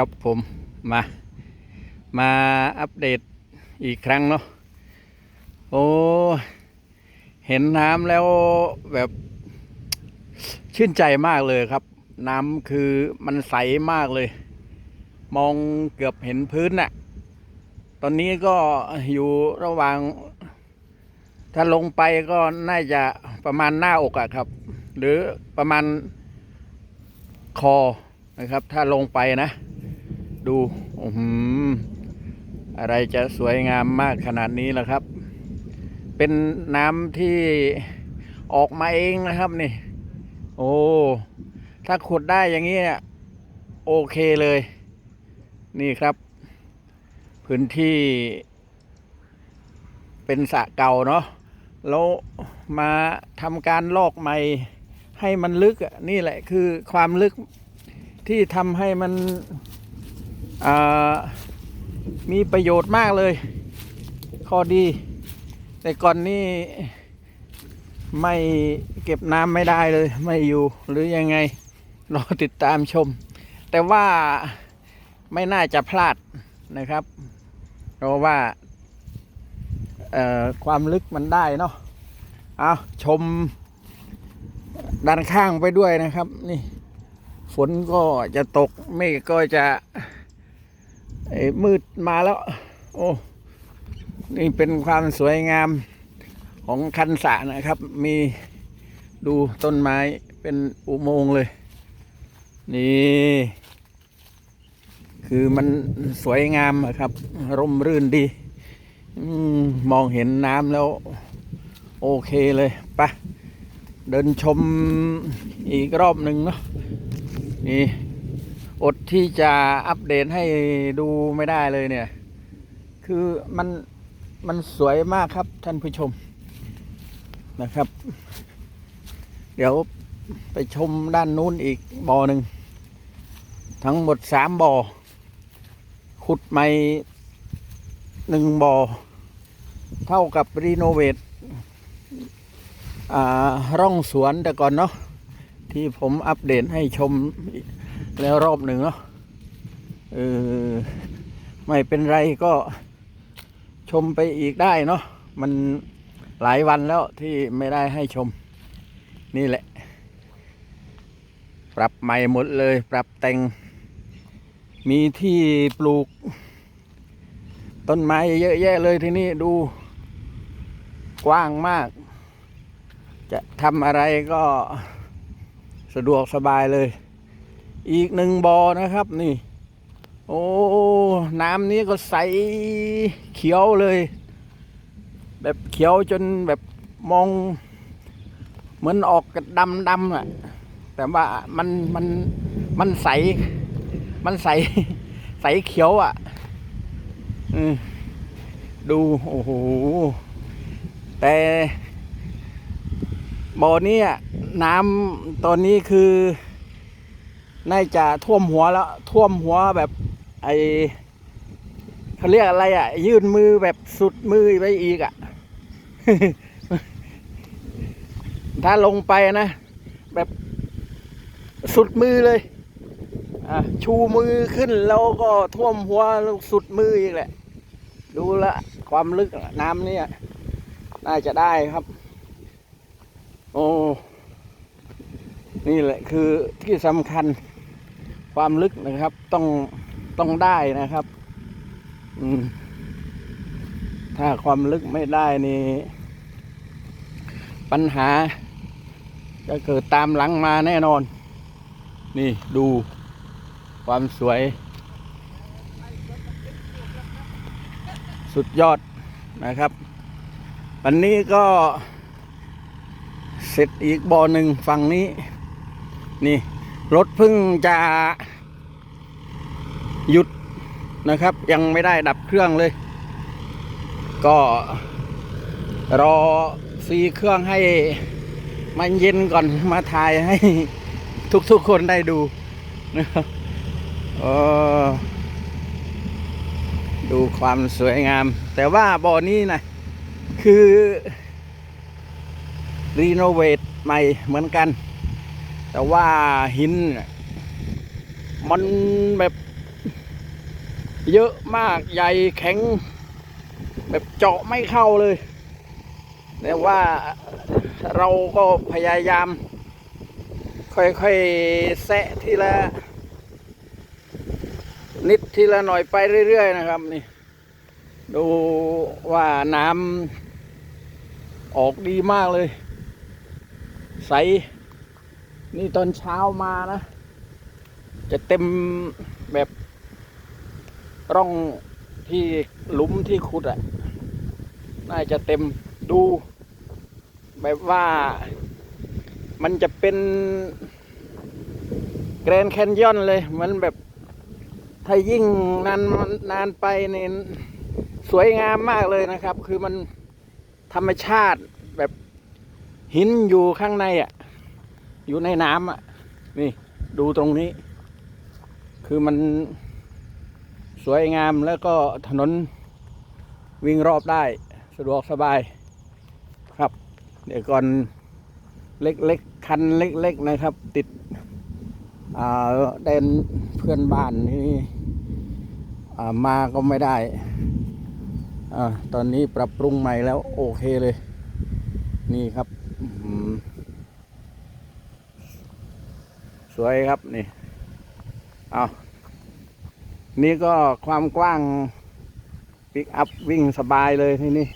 ครับผมมา มาอัปเดตอีกครั้งเนาะโอ้เห็นน้ำแล้วแบบชื่นใจมากเลยครับ น้ำคือมันใสมากเลย มองเกือบเห็นพื้นน่ะ ตอนนี้ก็อยู่ระหว่าง ถ้าลงไปก็น่าจะประมาณหน้าอกอะครับ หรือประมาณคอนะครับ ถ้าลงไปนะ ดูอื้อหือะไรจะสวยงามมากขนาดนี้ล่ะครับ เป็นน้ำที่ออกมาเองนะครับนี่ โอ้ ถ้าขุดได้อย่างนี้เนี่ยโอเคเลย นี่ครับ พื้นที่ เป็นสะเก่าเนาะแล้วมาทำการลอกใหม่ให้มันลึกนี่แหละคือความลึกที่ทำให้มัน มีประโยชน์มากเลย ข้อดี แต่ก่อนนี่ไม่เก็บน้ำไม่ได้เลย ไม่อยู่หรือยังไงรอติดตามชม แต่ว่าไม่น่าจะพลาดนะครับ เพราะว่าความลึกมันได้เนาะเอาชมด้านข้างไปด้วยนะครับ นี่ ฝนก็จะตกเมฆก็จะ เอ่อมืดมาแล้ว โอ้นี่เป็นความสวยงามของคันสะนะครับ มีดูต้นไม้เป็นอุโมงค์เลย นี่ คือมันสวยงามอะครับ ร่มรื่นดีอมมองเห็นน้ำแล้ว โอเคเลยไปะเดินชมอีกรอบหนึ่งเนาะนี่ อดที่จะอัปเดตให้ดูไม่ได้เลยเนี่ย คือมันมันสวยมากครับท่านผู้ชมนะครับ เดี๋ยวไปชมด้านนู้นอีกบ่อหนึ่ง ทั้งหมดสามบ่อ ขุดใหม่หนึ่งบ่อ เท่ากับรีโนเวทอ่าร่องสวนแต่ก่อนเนาะที่ผมอัปเดตให้ชม แล้วรอบหนึ่งเนาะเออไม่เป็นไรก็ชมไปอีกได้เนาะมันหลายวันแล้วที่ไม่ได้ให้ชม นี่แหละ ปรับใหม่หมดเลย ปรับแต่ง มีที่ปลูก ต้นไม้เยอะแยะเลยที่นี่ดูกว้างมาก จะทำอะไรก็สะดวกสบายเลย อีกหนึ่งบอ่อนะครับนี่ โอ้ น้ำนี้ก็ใสเขียวเลย แบบเขียวจนแบบมอง เหมือนออกดำดำอะแต่ว่ามันมันมันใส มันใส ใสเขียวอะดู โอ้โห แต่บ่อนี้น้ำตอนนี้คือ น่าจะท่วมหัวแล้ว ท่วมหัวแบบไอเขาเรียกอะไรอะ ยื่นมือแบบสุดมือไปอีกอะ ถ้าลงไปนะ แบบสุดมือเลยชูมือขึ้นแล้วก็ท่วมหัวล้วสุดมืออีกแหละ ดูละ ความลึกน้ำเนี่ยน่าจะได้ครับ โอ้ นี่แหละคือที่สำคัญ ความลึกนะครับ ต้องต้องได้นะครับ อืม ถ้าความลึกไม่ได้นี่ ปัญหา จะเกิดตามหลังมาแน่นอน นี่ดูความสวย สุดยอดนะครับ วันนี้ก็ เสร็จอีกบ่อหนึ่งฝั่งนี้ นี่ รถเพิ่งจะหยุดนะครับ ยังไม่ได้ดับเครื่องเลย ก็รอซีเครื่องให้มันเย็นก่อนมาถ่ายให้ทุกๆคนได้ดูนะครับดูความสวยงาม แต่ว่าบ่อนี้นะคือ รีโนเวทใหม่เหมือนกัน แต่ว่าหิน มันแบบเยอะมากใหญ่แข็ง แบบเจาะไม่เข้าเลย แต่ว่าเราก็พยายาม ค่อยๆแซะทีละนิดทีละหน่อยไปเรื่อยๆนะครับนี่ ดูว่าน้ำออกดีมากเลย ใส นี่ตอนเช้ามานะ จะเต็มแบบร่องที่หลุมที่ขุดอะ่ะ น่าจะเต็มดู แบบว่ามันจะเป็นแกรนแคนยอนเลยเหมือนแบบถ้ายิ่งนานนานไปเนี่ยสวยงามมากเลยนะครับ คือมันธรรมชาติแบบหินอยู่ข้างในอะ อยู่ในน้ำอะ นี่ดูตรงนี้ คือมันสวยงามแล้วก็ถนนวิ่งรอบได้สะดวกสบายครับ เดี๋ยวก่อนเล็กๆ คันเล็กๆ นะครับ ติดอ่าแดนเพื่อนบ้านนี่มาก็ไม่ได้อตอนนี้ปรับปรุงใหม่แล้วโอเคเลย นี่ครับ สวยครับนี่เอานี่ก็ความกว้างปิกอัพวิ่งสบายเลยที่นี่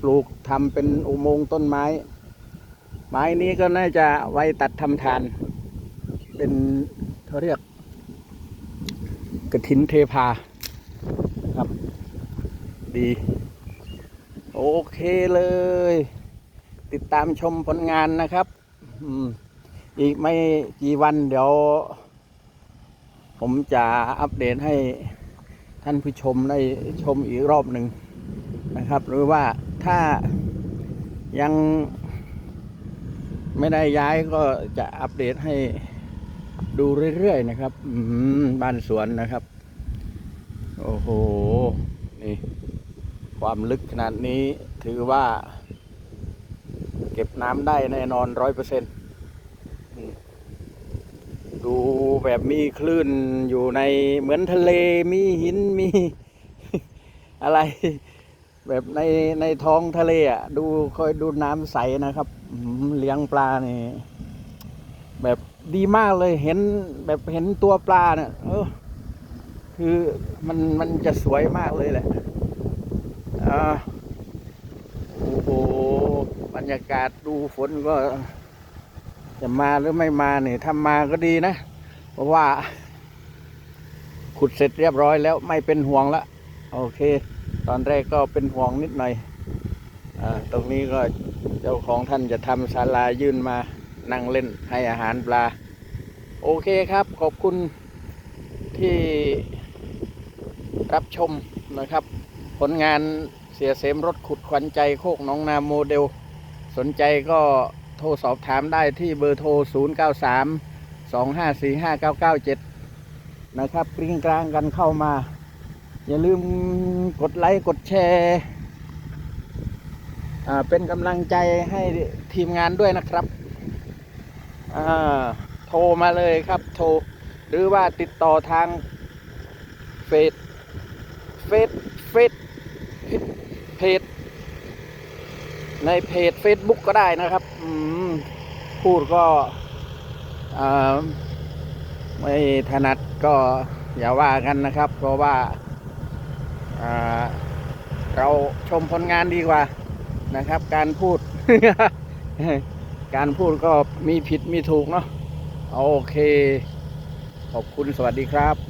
ปลูกทำเป็นอุโมงค์ต้นไม้ ไม้นี้ก็น่าจะไว้ตัดทำทาน เป็นเขาเรียกกระถินเทพาครับ ดี โอเคเลย ติดตามชมผลงานนะครับ อืม อีกไม่กี่วันเดี๋ยว ผมจะอัปเดตให้ท่านผู้ชมได้ชมอีกรอบหนึ่งนะครับ หรือว่าถ้ายังไม่ได้ย้ายก็จะอัปเดตให้ดูเรื่อยๆนะครับบ้านสวนนะครับ โอ้โห นี่ ความลึกขนาดนี้ถือว่า เก็บน้ำได้แน่นอนร้อยเปอร์เซ็นต์ ดูแบบมีคลื่นอยู่ในเหมือนทะเลมีหินมี อะไร แบบในในท้องทะเลอะ ดูคอยดูน้ำใสนะครับเลี้ยงปลานี่แบบดีมากเลยเห็นแบบเห็นตัวปลาเนี่ยเออ คือมันมันจะสวยมากเลยแหละอ่าโอ้โหบรรยากาศดูฝนก็ จะมาหรือไม่มาเนี่ยถ้ามาก็ดีนะ เพราะว่า ขุดเสร็จเรียบร้อยแล้วไม่เป็นห่วงละโอเค ตอนแรกก็เป็นห่วงนิดหน่อยอตรงนี้ก็เจ้าของท่านจะทำศาลายื่นมานั่งเล่นให้อาหารปลา โอเคครับ ขอบคุณที่รับชมนะครับ ผลงานเสียเสมรถขุดขวัญใจโคกน้องนาโมเดล สนใจก็ โทรสอบถามได้ที่เบอร์โทร 0 9 3 2 5 4 5 9 9 7 นะครับกริ้งกลางกันเข้ามา อย่าลืมกดไลค์กดแชร์เป็นกำลังใจให้ทีมงานด้วยนะครับ โทรมาเลยครับโทร หรือว่าติดต่อทางเฟซเฟซเฟซเพจ ในเพจ Facebook ก็ได้นะครับพูดก็ไม่ถนัดก็อย่าว่ากันนะครับ เพราะว่าอ่าเราชมผลงานดีกว่านะครับ การพูด การพูดก็มีผิดมีถูกเนาะโอเค ขอบคุณสวัสดีครับ